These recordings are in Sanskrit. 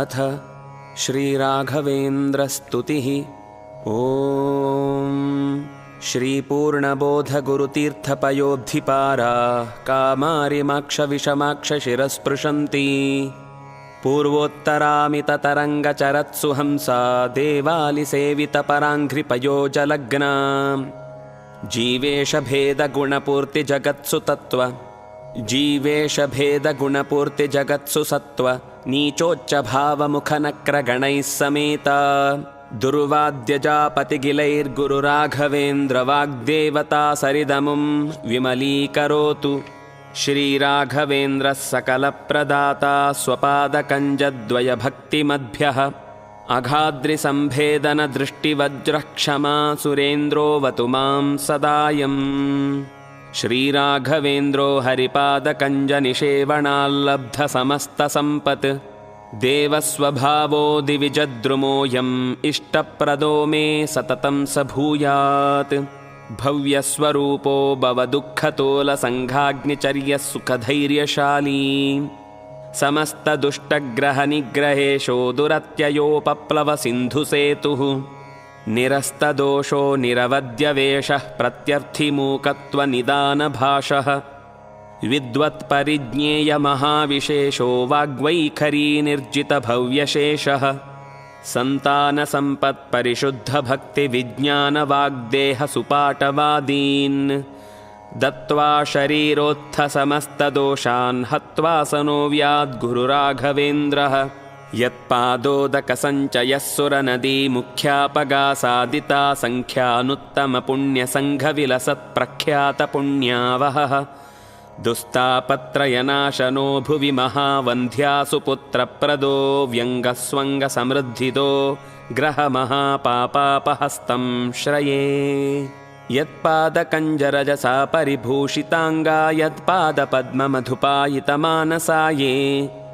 अथ श्रीराघवेन्द्रस्तुतिः ॐ श्रीपूर्णबोधगुरुतीर्थपयोब्धिपारा कामारिमाक्षविषमाक्षशिरस्पृशन्ती पूर्वोत्तरामिततरङ्गचरत्सु हंसा देवालिसेवितपराङ्घ्रिपयोजलग्ना जीवेशभेदगुणपूर्तिजगत्सु तत्त्व जीवेशभेदगुणपूर्तिजगत्सु सत्त्व नीचोच्चभावमुखनक्रगणैः समेता। दुर्वाद्यजापतिगिलैर्गुरुराघवेन्द्रवाग्देवता सरिदमुं विमलीकरोतु। श्रीराघवेन्द्रः सकलप्रदाता स्वपादकञ्जद्वयभक्तिमद्भ्यः। अघाद्रिसम्भेदनदृष्टिवज्रः क्षमा सुरेन्द्रोऽवतु मां सदायम् श्रीराघवेन्द्रो हरिपादकञ्जनिषेवणाल्लब्धसमस्तसम्पत्। देवस्वभावो दिविजद्रुमोऽयम् इष्टप्रदो मे सततं स भूयात् भव्यस्वरूपो भवदुःखतोलसङ्घाग्निचर्यः सुखधैर्यशाली समस्तदुष्टग्रहनिग्रहेशो दुरत्ययोपप्लवसिन्धुसेतुः निरस्तदोषो निरवद्यवेषः प्रत्यर्थिमूकत्वनिदानभाषः। विद्वत्परिज्ञेयमहाविशेषो वाग्वैखरीनिर्जितभव्यशेषः। सन्तानसम्पत्परिशुद्धभक्तिविज्ञानवाग्देहसुपाटवादीन्। दत्त्वा शरीरोत्थसमस्तदोषान् हत्वा स नो व्याद्गुरुराघवेन्द्रः यत्पादोदकसञ्चयः सुरनदी मुख्यापगासादिता सङ्ख्यानुत्तमपुण्यसङ्घविलसत्प्रख्यातपुण्यावहः दुस्तापत्रयनाशनो भुवि महावन्ध्यासु पुत्रप्रदो व्यङ्गस्वङ्गसमृद्धितो ग्रहमहापापापहस्तं श्रये। यत्पादकञ्जरजसा परिभूषिताङ्गा यत्पादपद्ममधुपायितमानसाये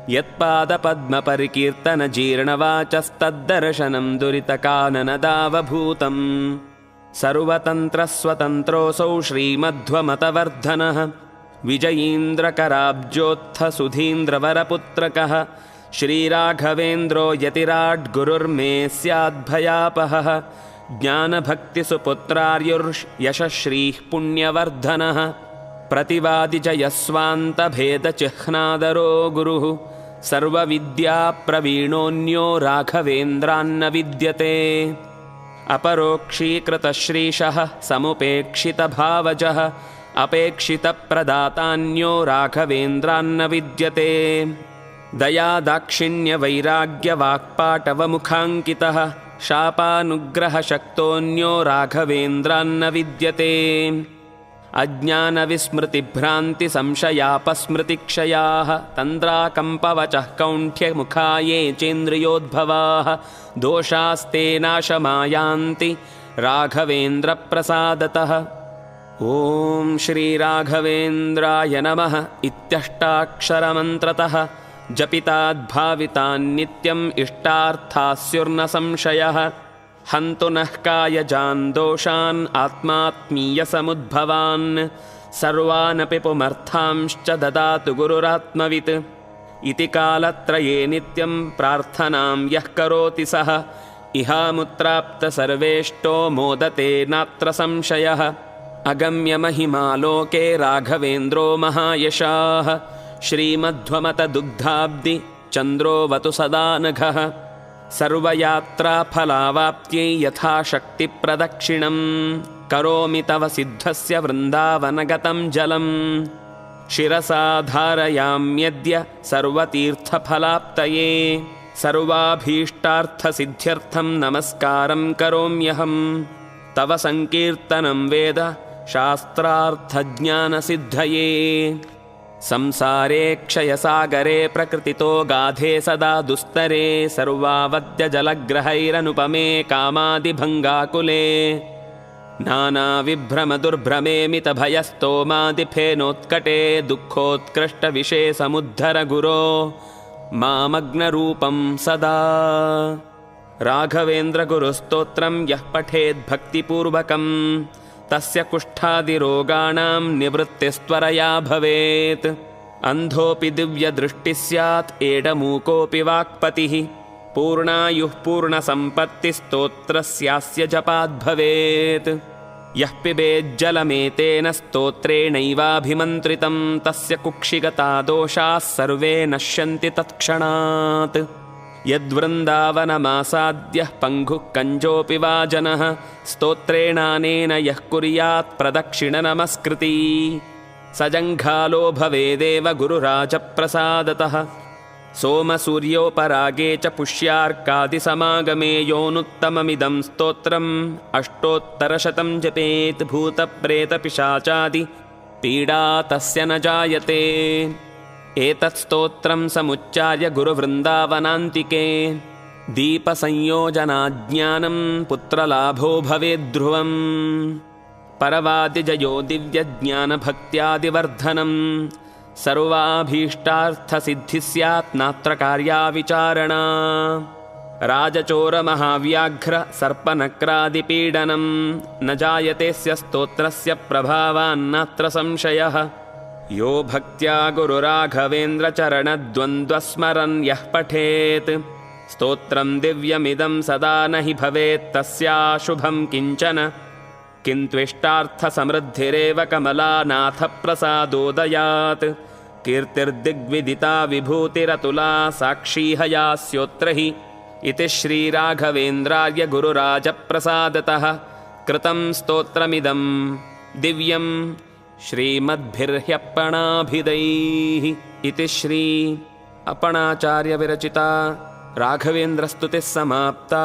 यत्पादपद्मपरिकीर्तनजीर्णवाचस्तद्दर्शनं दुरितकाननदावभूतम्। सर्वतन्त्रस्वतन्त्रोऽसौ श्रीमध्वमतवर्धनः। विजयीन्द्रकराब्जोत्थसुधीन्द्रवरपुत्रकः। श्रीराघवेन्द्रो यतिराड्गुरुर्मे स्याद्भयापहः। ज्ञानभक्तिसुपुत्रार्युर्यशश्रीः पुण्यवर्धनः। प्रतिवादिजयस्वान्तभेदचिह्नादरो गुरुः सर्वविद्याप्रवीणोऽन्यो राघवेन्द्रान्न विद्यते। अपरोक्षीकृतश्रीशः समुपेक्षितभावजः अपेक्षितप्रदातान्यो राघवेन्द्रान्न विद्यते। दयादाक्षिण्यवैराग्यवाक्पाटवमुखाङ्कितः शापानुग्रहशक्तोऽन्यो राघवेन्द्रान्न विद्यते अज्ञानविस्मृतिभ्रान्तिसंशयापस्मृतिक्षयाः तन्द्राकम्पवचः कौण्ठ्यमुखा ये चेन्द्रियोद्भवाः दोषास्ते नाशमायान्ति राघवेन्द्रप्रसादतः। ॐ श्रीराघवेन्द्राय नमः इत्यष्टाक्षरमन्त्रतः। जपिताद्भावितान्नित्यम् इष्टार्थास्युर्न संशयः हन्तु नः कायजान् दोषान् आत्मात्मीयसमुद्भवान्। सर्वानपि पुमर्थांश्च ददातु गुरुरात्मवित्। इति कालत्रये नित्यं प्रार्थनां यः करोति सः। इहामुत्राप्तसर्वेष्टो मोदते नात्र संशयः। अगम्यमहिमालोके राघवेन्द्रो महायशाः। श्रीमध्वमतदुग्धाब्दि चन्द्रोऽवतु सदा नघः सर्वयात्राफलावाप्त्यै यथाशक्तिप्रदक्षिणम्। करोमि तव सिद्धस्य वृन्दावनगतं जलम्। शिरसा धारयाम्यद्य सर्वतीर्थफलाप्तये। सर्वाभीष्टार्थसिद्ध्यर्थं नमस्कारं करोम्यहम्। तव सङ्कीर्तनं वेद शास्त्रार्थज्ञानसिद्धये संसारे क्षयसागरे प्रकृतितो गाधे सदा दुस्तरे सर्वावद्यजलग्रहैरनुपमे कामादिभङ्गाकुले नानाविभ्रमदुर्भ्रमेमितभयस्तोमादिफेनोत्कटे दुःखोत्कृष्टविषे समुद्धर गुरो मामग्नरूपं सदा राघवेन्द्रगुरुस्तोत्रं यः पठेद्भक्तिपूर्वकम् तस्य कुष्ठादिरोगाणां निवृत्तिस्त्वरया भवेत्। अन्धोऽपि दिव्यदृष्टिः स्यात् एडमूकोऽपि वाक्पतिः। पूर्णायुः पूर्णसम्पत्तिस्तोत्रस्यास्य जपाद्भवेत् यः पिबेज्जलमेतेन स्तोत्रेणैवाभिमन्त्रितं तस्य कुक्षिगता दोषाः सर्वे नश्यन्ति तत्क्षणात् यद्वृन्दावनमासाद्यः पङ्गुः कञ्जोऽपि वा जनः स्तोत्रेणानेन यः कुर्यात् प्रदक्षिणनमस्कृती। स जङ्घालो भवेदेव गुरुराजप्रसादतः। सोमसूर्योपरागे च पुष्यार्कादिसमागमे योनुत्तममिदं स्तोत्रम्। अष्टोत्तरशतं जपेत् भूतप्रेतपिशाचादि। पीडा तस्य न जायते एतत् स्तोत्रं समुच्चार्य गुरुवृन्दावनान्तिके। दीपसंयोजनाज्ञानं पुत्रलाभो भवेद्ध्रुवम् परवादिजयो दिव्यज्ञानभक्त्यादिवर्धनम् सर्वाभीष्टार्थसिद्धिः स्यात् राजचोरमहाव्याघ्र सर्पनक्रादिपीडनं। न जायतेऽस्य स्तोत्रस्य प्रभावान्नात्र संशयः यो भक्त्या गुरुराघवेन्द्रचरणद्वन्द्वस्मरन् यः पठेत्। स्तोत्रं दिव्यमिदं सदा न हि भवेत् तस्याशुभं किञ्चन। किन्त्विष्टार्थसमृद्धिरेव कमलानाथप्रसादोदयात्। कीर्तिर्दिग्विदिता विभूतिरतुला साक्षी हयास्योत्र हि इति श्रीराघवेन्द्रार्य गुरुराजप्रसादतः। कृतं स्तोत्रमिदं दिव्यं श्रीमद्भिर्ह्यप्पणाभिदैः इति श्री अपणाचार्यविरचिता राघवेन्द्रस्तुतिः समाप्ता